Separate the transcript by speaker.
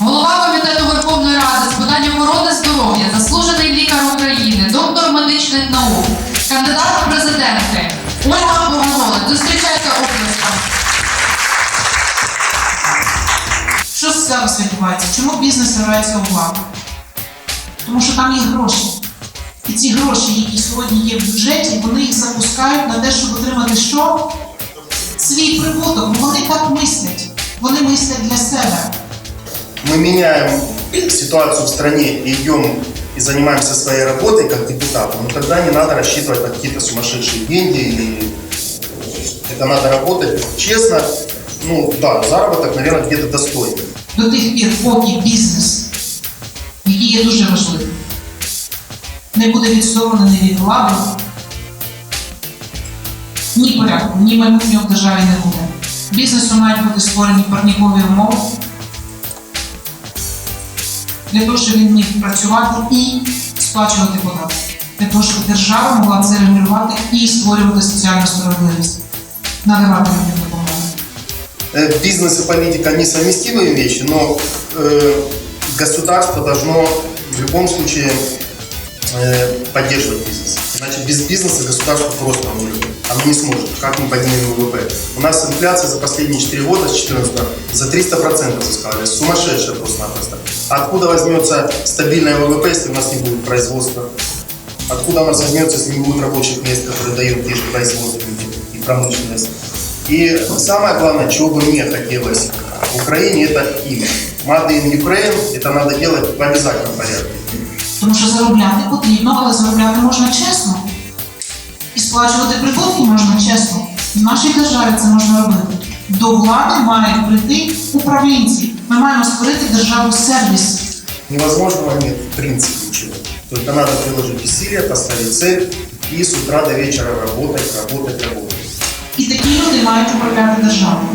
Speaker 1: Голова комітету Верховної Ради з питань охорони здоров'я, заслужений лікар України, доктор медичних наук, кандидат в президенти Ольга Богомолець. Зустрічайте оплеском.
Speaker 2: Що зараз відбувається? Чому бізнес вривається у владу? Тому що там є гроші. І ці гроші, які сьогодні є в бюджеті, вони їх запускають на те, щоб отримати що? Свій прибуток. Вони так мислять. Вони мислять для себе
Speaker 3: мы меняем ситуацию в стране и идем и занимаемся своей работой как депутаты, но тогда не надо рассчитывать на какие-то сумасшедшие деньги или это надо работать честно. Ну да, заработок, наверное, где-то достойный.
Speaker 2: До тих пір, поки бізнес, який є дуже важливим, не буде відсторонений від влади, ні порядку, ні майбутнього в державі не буде. Бізнесу мають бути створені парнікові умови для того, щоб він міг працювати і сплачувати податки. Для того, щоб держава могла це регулювати і створювати соціальну справедливість, надавати людям допомогу.
Speaker 3: Э, Бизнес и политика несовместимые вещи, но э, государство должно в любом случае э, поддерживать бизнес. Иначе без бизнеса государство просто умрет. Оно не сможет. Как мы поднимем ВВП? У нас инфляция за последние 4 года, с 14 за 300% заскалилась. Сумасшедшая просто-напросто. Откуда возьмется стабильное ВВП, если у нас не будет производства? Откуда у нас возьмется, если не будет рабочих мест, которые дают те же производственники и промышленность? И самое главное, чего бы мне хотелось в Украине, это имя. Made in Ukraine, это надо делать в обязательном порядке.
Speaker 2: Тому що заробляти потрібно, але заробляти можна чесно. І сплачувати прибутки можна чесно. В нашій державі це можна робити. До влади мають прийти управлінці. Ми маємо створити державу сервіс.
Speaker 3: Невозможного нет в принципе ничего. Только надо приложить усилия, поставить цель и с утра до вечера работать, работать, работать.
Speaker 2: І такі люди мають управляти державою.